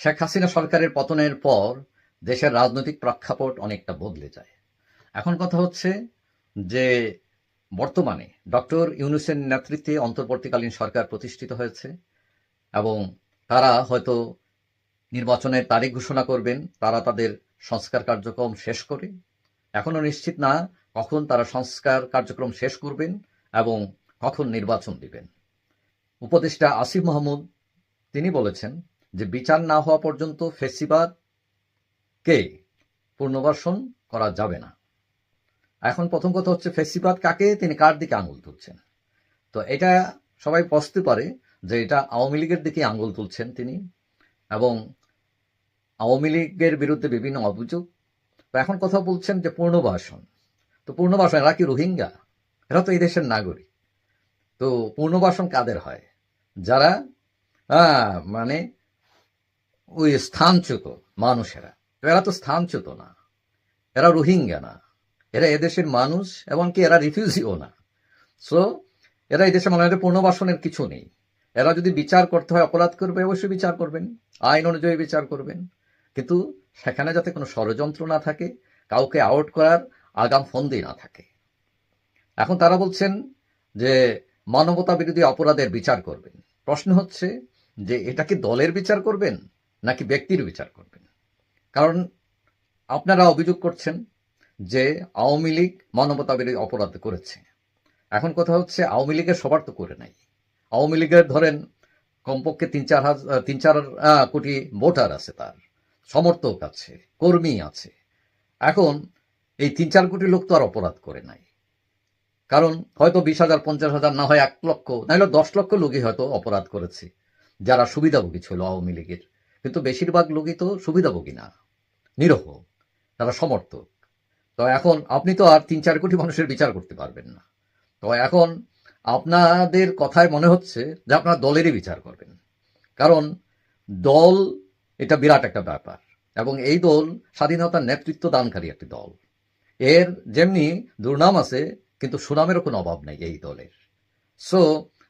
শেখ হাসিনা সরকারের পতনের পর দেশের রাজনৈতিক প্রেক্ষাপট অনেকটা বদলে যায়। এখন কথা হচ্ছে যে বর্তমানে ডক্টর ইউনুসের নেতৃত্বে অন্তর্বর্তীকালীন সরকার প্রতিষ্ঠিত হয়েছে এবং তারা হয়তো নির্বাচনের তারিখ ঘোষণা করবেন, তারা তাদের সংস্কার কার্যক্রম শেষ করে। এখনও নিশ্চিত না কখন তারা সংস্কার কার্যক্রম শেষ করবেন এবং কখন নির্বাচন দিবেন। উপদেষ্টা আসিফ মাহমুদ, তিনি বলেছেন যে বিচার না হওয়া পর্যন্ত ফেসিবাদকে পুনর্বাসন করা যাবে না। এখন প্রথম কথা হচ্ছে ফেসিবাদ কাকে? তিনি কার দিকে আঙুল তুলছেন? তো এটা সবাই বসতে পারে যে এটা আওয়ামী লীগের দিকে আঙুল তুলছেন তিনি এবং আওয়ামী লীগের বিরুদ্ধে বিভিন্ন অভিযোগ। তো এখন কথা বলছেন যে পূর্ণবাসন তো পূর্ণবাসন এরা কি রোহিঙ্গা? এরা তো এই দেশের নাগরিক। তো পূর্ণবাসন কাদের হয়? যারা মানে ওই স্থানচ্যুত মানুষেরা। এরা তো স্থানচ্যুত না। এরা রোহিঙ্গা না। এরা এদেশের মানুষ এমনকি এরা রিফিউজিও না। সো এরা এদেশে মানে এদের পুনর্বাসনের কিছু নেই। এরা যদি বিচার করতে হয়, অপরাধ করবে, অবশ্যই বিচার করবেন। আইন অনুযায়ী বিচার করবেন। কিন্তু সেখানে যাতে কোনো ষড়যন্ত্র না থাকে, কাউকে আউট করার আগাম ফন্দি না থাকে। এখন তারা বলছেন যে মানবতা বিরোধী অপরাধের বিচার করবেন। প্রশ্ন হচ্ছে যে এটা কি দলের বিচার করবেন? নাকি ব্যক্তির বিচার করবেন? কারণ আপনারা অভিযোগ করছেন যে আওয়ামী লীগ মানবতা বিরোধী অপরাধ করেছে। এখন কথা হচ্ছে আওয়ামী লীগের সবার তো করে নাই। আওয়ামী লীগের ধরেন কমপক্ষে তিন, চার হাজার তিন, চার কোটি ভোটার আছে তার, সমর্থক আছে, কর্মী আছে। এখন এই তিন, চার কোটি লোক তো আর অপরাধ করে নাই। কারণ হয়তো বিশ হাজার, পঞ্চাশ হাজার, না হয় এক লক্ষ নাহলে দশ লক্ষ লোকই হয়তো অপরাধ করেছে, যারা সুবিধাভোগী ছিল আওয়ামী লীগের। কিন্তু বেশিরভাগ লোকই তো সুবিধাভোগী না, নিরহ, তারা সমর্থক। তো এখন আপনি তো আর তিন চার কোটি মানুষের বিচার করতে পারবেন না। তো এখন আপনাদের কথায় মনে হচ্ছে যে আপনারা দলেরই বিচার করবেন। কারণ দল, এটা বিরাট একটা ব্যাপার। এবং এই দল স্বাধীনতার নেতৃত্ব দানকারী একটি দল। এর যেমনি দুর্নাম আছে, কিন্তু সুনামেরও কোনো অভাব নেই এই দলের। সো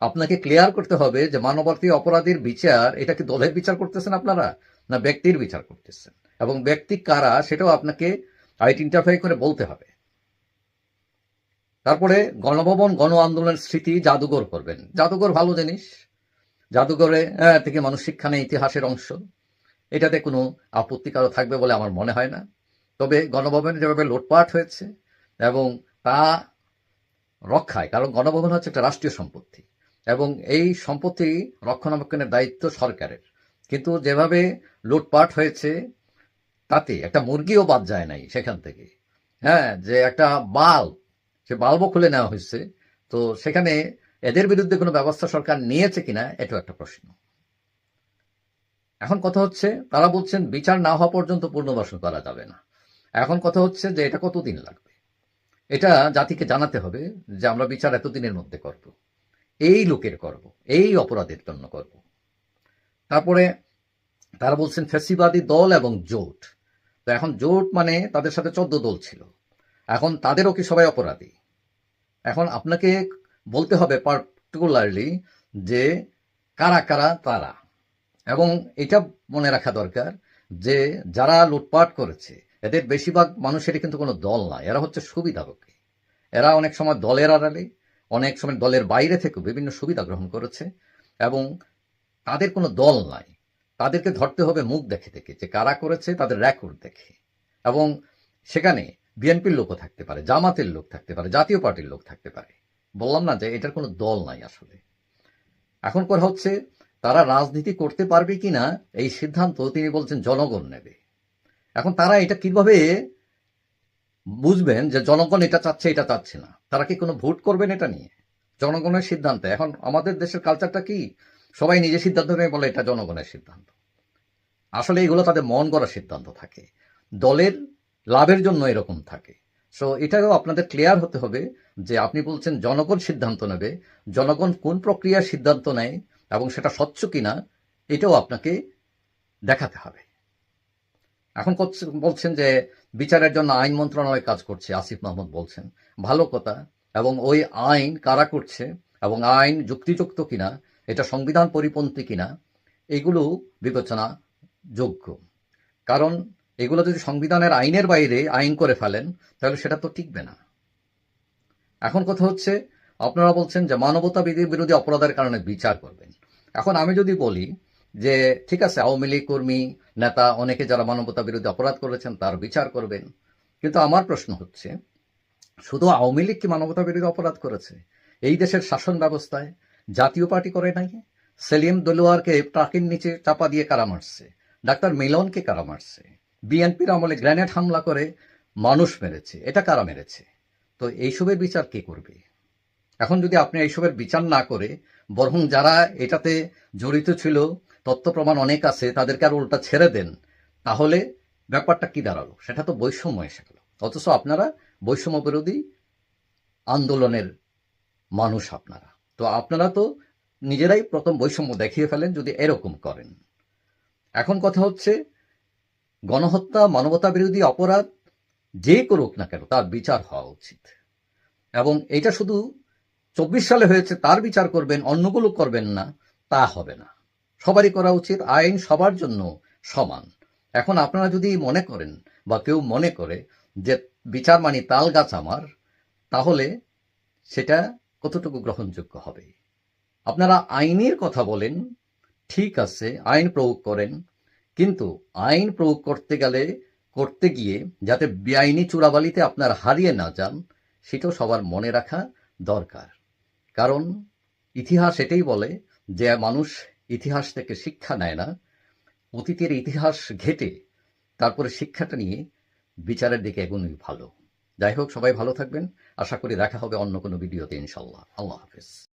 আপনাকে ক্লিয়ার করতে হবে যে মানবার্থী অপরাধীর বিচার, এটা কি দলের বিচার করতেছেন আপনারা? না ব্যক্তির বিচার করতেছেন? এবং ব্যক্তি কারা, সেটাও আপনাকে আইডেন্টিফাই করে বলতে হবে। তারপরে গণভবন, গণ আন্দোলনের স্মৃতি জাদুঘর করবেন। জাদুঘর ভালো জিনিস। জাদুঘরে থেকে মানুষ শিক্ষা নেই ইতিহাসের অংশ। এটাতে কোনো আপত্তি কারও থাকবে বলে আমার মনে হয় না। তবে গণভবনে যেভাবে লোটপাট হয়েছে এবং তা রক্ষায়, কারণ গণভবন হচ্ছে একটা রাষ্ট্রীয় সম্পত্তি। এবং এই সম্পত্তি রক্ষণাবেক্ষণের দায়িত্ব সরকারের। কিন্তু যেভাবে লুটপাট হয়েছে, তাতে একটা মুরগিও বাদ যায় নাই সেখান থেকে। হ্যাঁ যে একটা বাল্ব সে বাল্বও খুলে নেওয়া হয়েছে। তো সেখানে এদের বিরুদ্ধে কোনো ব্যবস্থা সরকার নিয়েছে কিনা, এটাও একটা প্রশ্ন। এখন কথা হচ্ছে, তারা বলছেন বিচার না হওয়া পর্যন্ত পুনর্বাসন করা যাবে না। এখন কথা হচ্ছে যে এটা কতদিন লাগবে? এটা জাতিকে জানাতে হবে যে আমরা বিচার এতদিনের মধ্যে করব। এই লোকের করব, এই অপরাধের জন্য করব। তারপরে তারা বলছেন ফেসিবাদী দল এবং জোট। তো এখন জোট মানে তাদের সাথে চোদ্দ দল ছিল। এখন তাদেরও কি সবাই অপরাধী? এখন আপনাকে বলতে হবে পার্টিকুলারলি যে কারা কারা তারা। এবং এটা মনে রাখা দরকার যে যারা লুটপাট করেছে, এদের বেশিরভাগ মানুষেরই কিন্তু কোনো দল নাই। এরা হচ্ছে সুবিধাভোগী। এরা অনেক সময় দলের আড়ালে অনেক সময় দলের বাইরে থেকেও বিভিন্ন সুবিধা গ্রহণ করেছে এবং তাদের কোনো দল নাই। তাদেরকে ধরতে হবে মুখ দেখে দেখে যে কারা করেছে, তাদের রেকর্ড দেখে। এবং সেখানে বিএনপির লোকও থাকতে পারে, জামাতের লোক থাকতে পারে, জাতীয় পার্টির লোক থাকতে পারে। বললাম না যে এটার কোনো দল নাই আসলে। এখন কথা হচ্ছে, তারা রাজনীতি করতে পারবে কিনা, এই সিদ্ধান্ত তিনি বলছেন জনগণ নেবে। এখন তারা এটা কীভাবে বুঝবেন যে জনগণ এটা চাচ্ছে এটা চাচ্ছে না? তারা কি কোনো ভোট করবেন এটা নিয়ে? জনগণের সিদ্ধান্ত। এখন আমাদের দেশের কালচারটা কি? সবাই নিজে সিদ্ধান্ত নিয়ে বলে এটা জনগণের সিদ্ধান্ত। আসলে এগুলো তাদের মন করা সিদ্ধান্ত থাকে। দলের লাভের জন্য এরকম থাকে। সো এটাও আপনাদের ক্লিয়ার হতে হবে যে আপনি বলছেন জনগণ সিদ্ধান্ত নেবে। জনগণ কোন প্রক্রিয়ার সিদ্ধান্ত নেয় এবং সেটা স্বচ্ছ কিনা, এটাও আপনাকে দেখাতে হবে। এখন বলছেন যে বিচারের জন্য আইন মন্ত্রণালয় কাজ করছে, আসিফ মাহমুদ বলছেন। ভালো কথা, এবং ওই আইন কারা করছে, এবং আইন যুক্তিযুক্ত কিনা, এটা সংবিধান পরিপন্থী কিনা, এগুলো বিবেচনা যোগ্য। কারণ এগুলো যদি সংবিধানের আইনের বাইরে আইন করে ফেলেন, তাহলে সেটা তো টিকবে না। এখন কথা হচ্ছে, আপনারা বলছেন যে মানবতা বিধি- বিরোধী অপরাধের কারণে বিচার করবেন। এখন আমি যদি বলি যে, ঠিক আছে, আওয়ামী লীগ কর্মী, নেতা, অনেকে যারা মানবতা বিরোধী অপরাধ করেছেন, তার বিচার করবেন। কিন্তু আমার প্রশ্ন হচ্ছে, শুধু আওয়ামী লীগ কি মানবতা বিরোধী অপরাধ করেছে? এই দেশের শাসন ব্যবস্থায় জাতীয় পার্টি করে নাই? সেলিম দলুয়ারকে ট্রাকের নিচে চাপা দিয়ে কারা মারছে? ডাক্তার মিলনকে কারা মারছে? বিএনপির আমলে গ্রেনেড হামলা করে মানুষ মেরেছে, এটা কারা মেরেছে? তো এইসবের বিচার কে করবে? এখন যদি আপনি এইসবের বিচার না করে, বরং যারা এটাতে জড়িত ছিল তথ্য প্রমাণ অনেক আছে, তাদেরকে আর উল্টা ছেড়ে দেন। তাহলে ব্যাপারটা কি দাঁড়াল? সেটা তো বৈষম্য এসে গেল। অথচ আপনারা বৈষম্য বিরোধী আন্দোলনের মানুষ আপনারা। তো আপনারা তো নিজেরাই প্রথম বৈষম্য দেখিয়ে ফেলেন যদি এরকম করেন। এখন কথা হচ্ছে, গণহত্যা, মানবতা বিরোধী অপরাধ যে করুক না কেন, তার বিচার হওয়া উচিত। এবং এটা শুধু চব্বিশ সালে হয়েছে, তার বিচার করবেন, অন্যগুলো করবেন না, তা হবে না। সবারই করা উচিত, আইন সবার জন্য সমান। এখন আপনারা যদি মনে করেন বা কেউ মনে করে যে বিচার মানি তাল গাছ আমার, তাহলে সেটা কতটুকু গ্রহণযোগ্য হবে? আপনারা আইনের কথা বলেন, ঠিক আছে, আইন প্রয়োগ করেন, কিন্তু আইন প্রয়োগ করতে গেলে, করতে গিয়ে যাতে বেআইনি চূড়াবালিতে আপনার হারিয়ে না যান, সেটাও সবার মনে রাখা দরকার। কারণ ইতিহাস এটাই বলে যে মানুষ ইতিহাস থেকে শিক্ষা নেয় না। অতীতের ইতিহাস ঘেটে তারপরে শিক্ষাটা নিয়ে বিচারের দিকে এগোনোই ভালো। যাই হোক, সবাই ভালো থাকবেন। আশা করি দেখা হবে অন্য কোনো ভিডিওতে ইনশাল্লাহ। আল্লাহ হাফেজ।